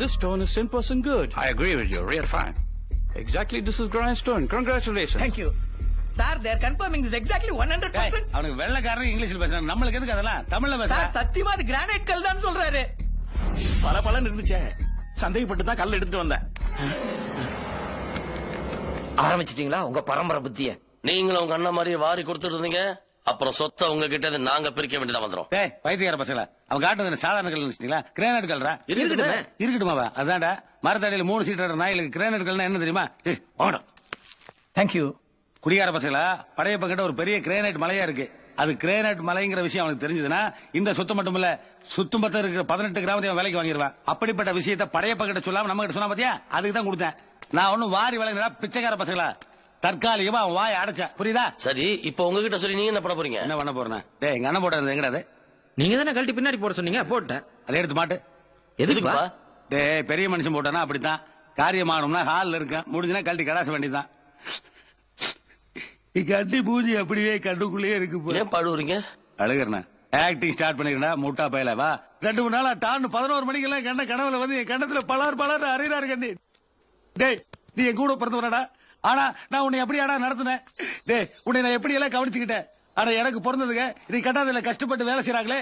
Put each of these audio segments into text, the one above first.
This stone is 10% good. I agree with you. Real fine. Exactly, this is grind stone. Congratulations. Thank you sir they're confirming this exactly one hundred ஏய், percent அவனுக்கு வெள்ளக்காரன் இங்கிலீஷ்ல பேசுறான். நம்மளுக்கு எதுக்கு அதெல்லாம்? தமிழ்ல சார் பேசுறேன் சத்தியமா அது கிரானைட் கல் தான் சொல்றாரு. பல பலன் இருந்துச்சே. சந்தேகப்பட்டு தான் கல் எடுத்துட்டு வந்தேன். ஆரம்பிச்சிட்டீங்களா? உங்க பரம்பரை புத்திய. நீங்களும் உங்க அண்ணன் மாதிரி வாரி கொடுத்துட்டு இருந்தீங்க. அப்புறம் சொத்தை உங்ககிட்ட இருந்து நாங்க பிரிக்க வேண்டியதா வந்துரும். டேய் பைத்தியக்கார பசங்களா? அவன் காட்டுறது சாதாரண கல் நினைச்சிட்டீங்களா கிரேனைட் கல்றா இருக்கட்டுமே. இருக்கட்டுமாவா அதான்டா. மரத்தடியில மூணு சீட்டர் நாய்களுக்கு கிரேனைட் கல்னா என்ன தெரியுமா? ஏய், போடா தேங்க் யூ குடிகார பசங்களா படையப்ப கிட்ட ஒரு பெரிய கிரேனைட் மலையா இருக்கு. அது கிரேனைட் மலைங்கிற விஷயம் அவனுக்கு தெரிஞ்சதுன்னா இந்த சொத்து மட்டும் இல்ல சுத்தம் பத்த இருக்கிற பதினெட்டு கிராமத்தையும் விலைக்கு வாங்கிடுவான். அப்படிப்பட்ட விஷயத்த படையப்ப கிட்ட சொல்லாம நம்ம கிட்ட சொன்னா பாத்தியா? அதுக்கு தான் கொடுத்தேன். நான் ஒன்னும் வாரி வழங்கினா பிச்சைக்கார பசங்களா. தற்காலிகமா அவன் வாய் அடைச்சேன் புரியுதா? சரி இப்போ உங்ககிட்ட சொல்லி நீங்க என்ன பண்ண போறீங்க? என்ன பண்ண போறேன் டேய் எங்க அண்ணன் போட்டது எங்கடா அது? நீங்க தானே கழட்டி பின்னாடி போட சொன்னீங்க? போட்டேன். அதை எடுத்து மாட்டு. எதுக்குப்பா டேய் பெரிய மனுஷன் போட்டானா அப்படித்தான். காரியமாகணும்னா ஹால்ல இருக்கேன். முடிஞ்சுனா கழட்டி கடாச வேண்டியதுதான் கட்டி பூஜை அப்படியே கண்டுக்குள்ளேயே இருக்கு. ஏன் பாடுவீங்க அழுகிறண்ணா. ஆக்டிங் ஸ்டார்ட் பண்ணிக்கிறா முட்டா பயல வா. ரெண்டு மூணு நாளா டான்னு பதினோரு மணிக்கு எல்லாம் கண்ண கனவுல வந்து என் கண்ணத்துல பலார் பலார் அறிறாரு கண்ணி டேய் நீ என் கூட பிறந்தவனடா? ஆனா நான் உன்னை எப்படியாடா நடத்தினேன்? டேய் உன்னை நான் எப்படி எல்லாம் கவனிச்சுக்கிட்டேன்? ஆனா எனக்கு பிறந்ததுங்க இது கட்டாதல கஷ்டப்பட்டு வேலை செய்யறாங்களே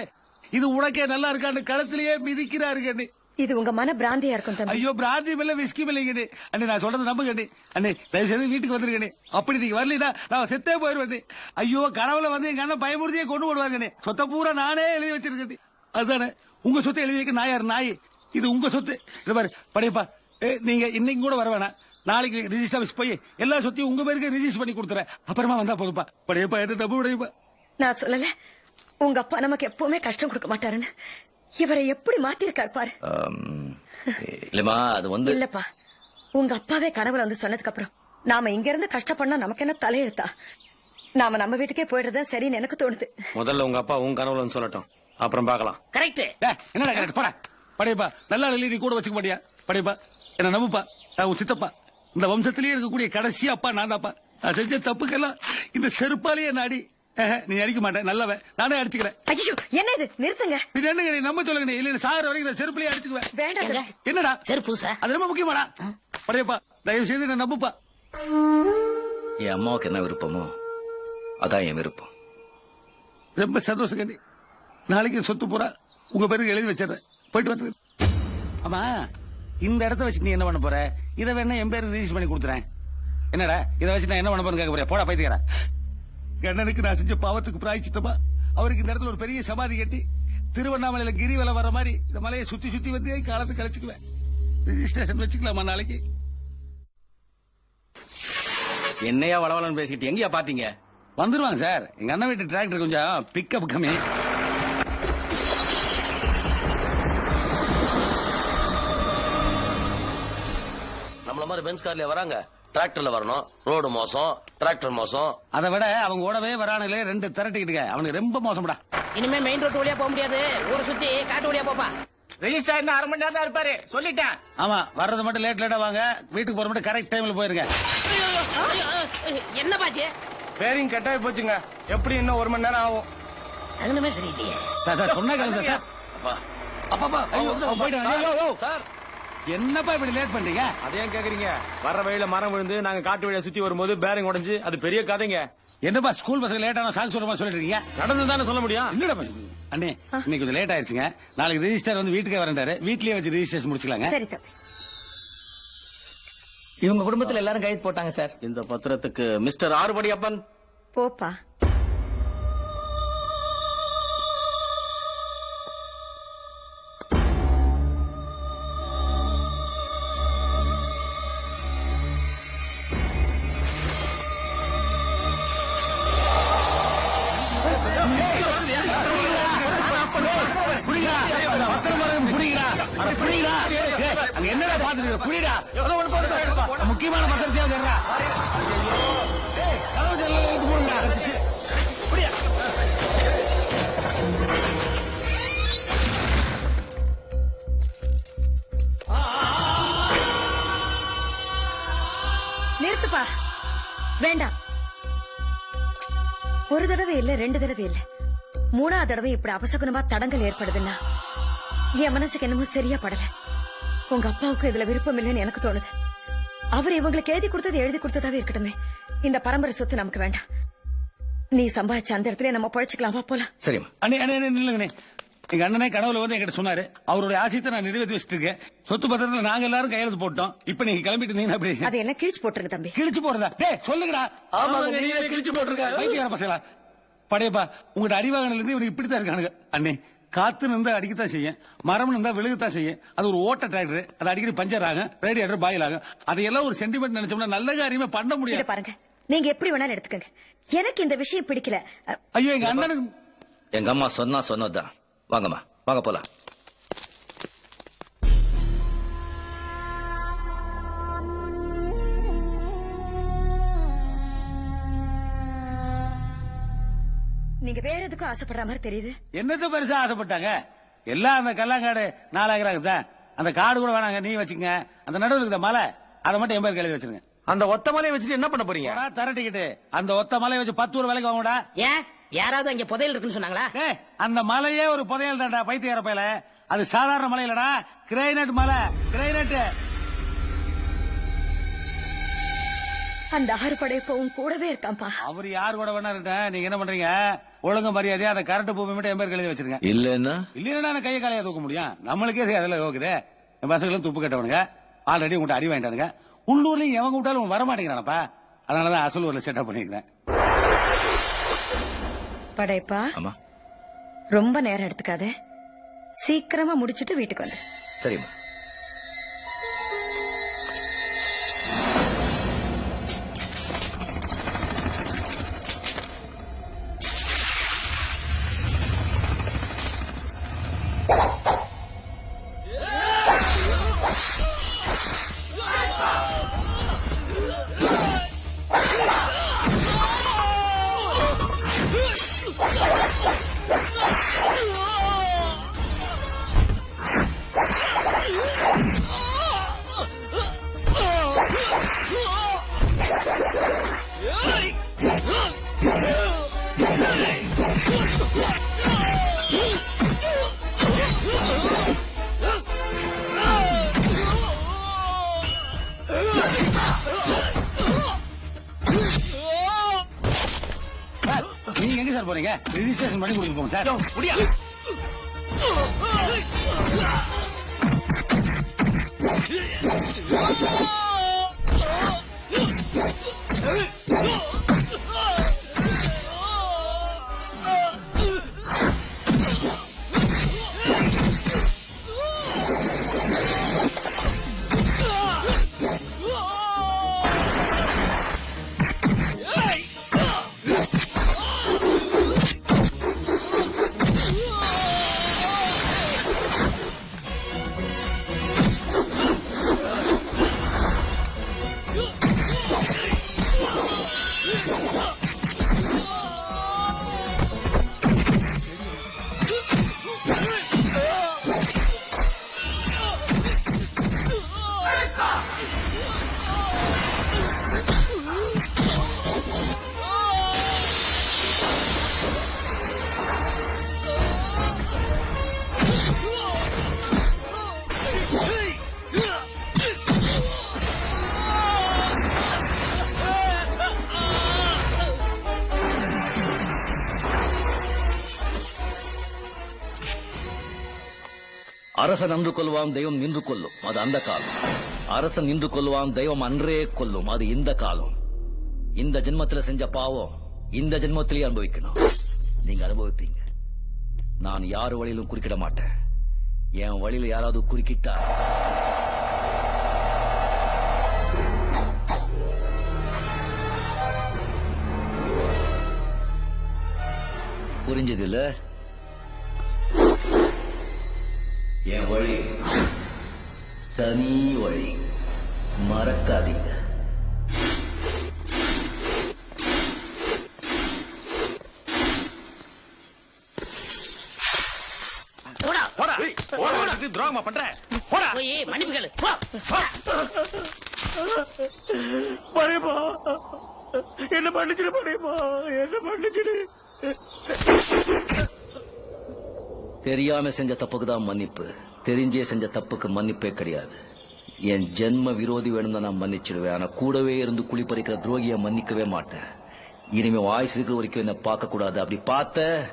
இது உனக்கே நல்லா இருக்கான்னு களத்திலேயே மிதிக்கிறாரு கண்ணி இது உங்க மன பிராந்தியா இருக்கும் தம்பி. ஐயோ பிராந்தி மேல விஸ்கி மேலைங்கண்ணே அண்ணே. நான் சொல்றது நம்புங்கண்ணே அண்ணே. தயவு செய்து வீட்டுக்கு வந்துருக்கண்ணே அப்படி நீங்க வரலனா நான் செத்தே போயிருவேன் ஐயோ கனவுல வந்து எங்க அண்ணன் பயமுறுத்தியே கொண்டு போடுவாங்கண்ணே சொத்தை பூரா நானே எழுதி வச்சிருக்கேன் அதுதானே. உங்க சொத்தை எழுதி வைக்க நான் யார்? நாய். இது உங்க சொத்து. இது பாரு படையப்பா. ஏ, நீங்க இன்னைக்கு கூட வர வேணாம். நாளைக்கு ரிஜிஸ்டர் ஆஃபீஸ் போய் எல்லா சொத்தையும் உங்க பேருக்கு ரிஜிஸ்டர் பண்ணி கொடுத்துறேன். அப்புறமா வந்தா போதுப்பா. படையப்பா என்ன டப்பு படையப்பா நான் சொல்லல. உங்க அப்பா நமக்கு எப்பவுமே கஷ்டம் கொடுக்க மாட்டாருன்னு. இவரை எப்படி மாத்திருக்கார் பாரு. இல்லம்மா அது வந்து இல்லப்பா. உங்க அப்பாவே கணவர் வந்து சொன்னதுக்கு அப்புறம் நாம இங்க இருந்து கஷ்டப்படனா நமக்கு என்ன தலையெழுத்தா? நாம நம்ம வீட்டுக்கே போயிடுறதா சரின்னு எனக்கு தோணுது. முதல்ல உங்க அப்பா உங்க கனவுல வந்து சொல்லட்டும். அப்புறம் பார்க்கலாம். கரெக்ட் டேய், என்னடா கரெக்ட்? போடா. படையப்பா நல்லா எழுதி கூட வச்சுக்க மாட்டியா? படையப்பா என்ன நம்புப்பா. நான் உன் சித்தப்பா. இந்த வம்சத்திலேயே இருக்கக்கூடிய கடைசி அப்பா நான் தான்ப்பா. நான் செஞ்ச தப்புக்கெல்லாம் இந்த செருப்பாலேயே நாடி. நீ அடிக்க மாட்டேன் நல்லவன். நானே அடிச்சுக்கிறேன். ஐயோ என்ன இது நிறுத்துங்க. இது என்னங்க நீ? நம்ப சொல்லுங்க இல்ல சார் வரைக்கும் இந்த செருப்புலயே அடிச்சுக்குவேன். வேண்டாம். என்னடா? செருப்பு சார் அது ரொம்ப முக்கியமாடா. படையப்பா தயவு செய்து என்ன நம்புப்பா. என் அம்மாவுக்கு என்ன விருப்பமோ அதான் என் விருப்பம். ரொம்ப சந்தோஷம் கண்டி நாளைக்கு சொத்து பூரா உங்க பேருக்கு எழுதி வச்சிடுறேன். போயிட்டு வந்து ஆமா இந்த இடத்த வச்சு நீ என்ன பண்ண போற? இதை வேணா என் பேர் ரிஜிஸ்டர் பண்ணி கொடுத்துறேன். என்னடா இதை வச்சு நான் என்ன பண்ண போறேன்னு கேட்க போறேன் போடா பைத்துக்கிறேன் கண்ணனுக்கு நான் செஞ்ச பாவத்துக்கு பிராய்ச்சிட்டமா? அவருக்கு இந்த இடத்துல ஒரு பெரிய சமாதி கட்டி திருவண்ணாமலையில கிரிவலம் வர மாதிரி இந்த மலையை சுத்தி சுத்தி வந்து காலத்தை கழிச்சுக்குவேன்? ரிஜிஸ்ட்ரேஷன் வச்சுக்கலாமா நாளைக்கு? என்னையா வளவலன்னு பேசிக்கிட்டு எங்கயா பாத்தீங்க? வந்துருவாங்க சார். எங்க அண்ணன் வீட்டு டிராக்டர் கொஞ்சம் பிக்கப் கம்மி. மாதிரி பென்ஸ் கார்லயே வராங்க. டிராக்டர்ல வரணும். ரோடு மோசம். டிராக்டர் மோசம். அதை விட அவங்க ஓடவே வரானுங்களே ரெண்டு திரட்டிக்கிட்டுங்க. அவனுக்கு ரொம்ப மோசம்டா. இனிமே மெயின் ரோட் வழியா போக முடியாது. ஊரை சுத்தி காட்டு வழியா போப்பா. ரெஜிஸ்டர் இன்னும் அரை மணி நேரம் தான் இருப்பாரு. சொல்லிட்டேன். ஆமா வர்றது மட்டும் லேட் லேட்டா வாங்க. வீட்டுக்கு போற மட்டும் கரெக்ட் டைம்ல போயிருங்க. என்ன பாச்சு பேரிங் கட்டாயி போச்சுங்க. எப்படி இன்னும் ஒரு மணி நேரம் ஆகும்? தகுந்தமே சரியில்லையே. சார், சார், சொன்னா கேளுங்க சார். அப்பா அப்பா ஐயோ. சார். என்னப்பா இப்படி லேட் பண்றீங்க? அதை ஏன் கேக்குறீங்க? வர்ற வழியில மரம் விழுந்து நாங்க காட்டு வழியா சுத்தி வரும்போது பேரிங் உடைஞ்சு அது பெரிய கதைங்க. என்னப்பா ஸ்கூல் பசங்க லேட்டான சாங் சொல்ற மாதிரி சொல்லிட்டு இருக்கீங்க? நடந்து தானே சொல்ல முடியும். இல்லடா. அண்ணே இன்னைக்கு கொஞ்சம் லேட் ஆயிருச்சுங்க நாளைக்கு ரெஜிஸ்டர் வந்து வீட்டுக்கே வரண்டாரு வீட்லயே வச்சு ரெஜிஸ்ட்ரேஷன் முடிச்சுக்கலாங்க. சரி தம்பி. இவங்க குடும்பத்துல எல்லாரும் கைது போட்டாங்க சார். இந்த பத்திரத்துக்கு மிஸ்டர் ஆறுபடி அப்பன் போப்பா. அங்க என்னடா பாத்துட்டு புரியுடா முக்கியமான பத்திரத்தையா சேர்றா ஜன்னலை இழுத்து போடுங்கடா. புரியா? நிறுத்துப்பா. வேண்டாம். ஒரு தடவை இல்ல ரெண்டு தடவை இல்ல. மூணாவது தடவை இப்படி அபசகுனமா தடங்கள் ஏற்படுதுன்னா என் மனசுக்கு என்னமோ சரியா படல. உங்க அப்பாவுக்கு இதுல விருப்பம் இல்லைன்னு எனக்கு தோணுது. அவர் இவங்களுக்கு எழுதி கொடுத்தது எழுதி கொடுத்ததாவே இருக்கட்டுமே. இந்த பரம்பரை சொத்து நமக்கு வேண்டாம். நீ சம்பாதிச்ச அந்த இடத்துல நம்ம பழச்சிக்கலாம். வா போலாம். சரிம்மா. அண்ணே எங்க அண்ணனே கனவுல வந்து என்கிட்ட சொன்னாரு. அவருடைய ஆசையத்தை நான் நிறைவேற்றி வச்சிட்டு இருக்கேன் சொத்து பத்திரத்துல நாங்க எல்லாரும் கையெழுத்து போட்டோம். இப்ப நீங்க கிளம்பிட்டு இருந்தீங்கன்னா அப்படி அதையெல்லாம் கிழிச்சு போட்டுருங்க தம்பி. கிழிச்சு போறதா டேய் சொல்லுங்கடா. ஆமாங்க, நீங்களே கிழிச்சு போட்டிருக்காரு. வைத்தியார பசங்களா. படையப்பா உங்கள்ட்ட அடிவாகனில இருந்து இவனுக்கு இப்படித்தான் இருக்கானுங்க. அண்ணே காத்து நின்றா அடிக்கத்தான் செய்யும். மரம் இருந்தா விழுகத்தான் செய்யும். அது ஒரு ஓட்ட டிராக்டர் அது அடிக்கடி பஞ்சர் ஆகும் ரேடியேட்டர் பாயில் ஆகும். அதையெல்லாம் ஒரு சென்டிமெண்ட் நினைச்சோம்னா நல்ல காரியமே பண்ண முடியாது. பாருங்க. நீங்க எப்படி வேணாலும் எடுத்துக்கங்க. எனக்கு இந்த விஷயம் பிடிக்கல. ஐயோ எங்க அண்ணனுக்கு எங்க அம்மா சொன்னா சொன்னதுதான். வாங்கம்மா வாங்க போலாம். நீங்க வேற எதுக்கும் ஆசைப்படுற மாதிரி தெரியுது? என்னத்த பெருசா ஆசைப்பட்டாங்க? எல்லாம் அந்த கல்லாங்காடு நாலாயிரம் தான். அந்த காடு கூட வேணாங்க நீ வச்சுங்க. அந்த நடுவில் இருக்கிற மலை அதை மட்டும் என் பேர் எழுதி வச்சிருங்க. அந்த ஒத்த மலையை வச்சுட்டு என்ன பண்ண போறீங்க? தர டிக்கெட்டு அந்த ஒத்த மலையை வச்சு பத்து ஒரு விலைக்கு வாங்கடா ஏன்? யாராவது அங்க புதையல் இருக்குன்னு சொன்னாங்களா? அந்த மலையே ஒரு புதையல் தான்டா பைத்தியார பையல அது சாதாரண மலை இல்லடா. கிரைனட் மலை கிரைனட் அந்த ஆறு படைப்பவும் கூடவே இருக்கான்பா அவர் யார் கூட வேணா இருக்கட்டும். நீங்க என்ன பண்றீங்க? ஒழுங்கு மரியாதையா அந்த கரண்ட் பூமி மட்டும் என் பேர் எழுதி வச்சிருங்க. இல்லன்னா? இல்லைன்னா நான் கையை காலையா தூக்க முடியும். நம்மளுக்கே அது அதில் யோகுது என் பசங்களும் துப்பு கட்டவனுங்க. ஆல்ரெடி உங்கள்கிட்ட அடி வாங்கிட்டானுங்க. உள்ளூர்லயும் எவங்க விட்டாலும் வர மாட்டேங்கிறானப்பா அதனாலதான் அசலூர்ல செட்டப் பண்ணிக்கிறேன். படைப்பா ஆமா ரொம்ப நேரம் எடுத்துக்காத. சீக்கிரமா முடிச்சிட்டு வீட்டுக்கு வந்து. சரிம்மா. நீங்க எங்க சார் போறீங்க? ரிஜிஸ்ட்ரேஷன் பண்ணி கொடுத்துட்டு போங்க சார். முடியாது அரசன் அன்று கொள்வான் தெய்வம் நின்று கொள்ளும். அது அந்த காலம். அரசன் நின்று கொள்வான் தெய்வம் அன்றே கொல்லும் அது இந்த காலம். இந்த ஜென்மத்தில் செஞ்ச பாவம் இந்த ஜென்மத்திலேயே அனுபவிக்கணும். நீங்க அனுபவிப்பீங்க. நான் யார் வழியிலும் குறுக்கிட மாட்டேன். என் வழியில யாராவது குறுக்கிட்டா? புரிஞ்சது தனி வழி மறக்காதீங்க. போடா. போடா. போடா. இது துரோகமா பண்ற? போடா. போய் மன்னிப்பு கேளு போ. படையப்பா என்ன பண்ணிச்சிரு படையப்பா என்ன பண்ணிச்சிரு தெரியாம செஞ்ச தப்புக்கு தான் மன்னிப்பு. தெரிஞ்சே செஞ்ச தப்புக்கு மன்னிப்பே கிடையாது. என் ஜென்ம விரோதி வேணும்னு நான் மன்னிச்சிடுவேன். ஆனா கூடவே இருந்து குழி பறிக்கிற துரோகியை மன்னிக்கவே மாட்டேன். இனிமே வாய்ஸ் இருக்கிற வரைக்கும் என்ன பார்க்க கூடாது அப்படி பார்த்த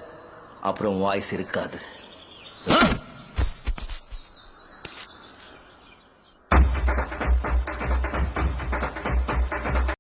அப்புறம் வாய்ஸ் இருக்காது.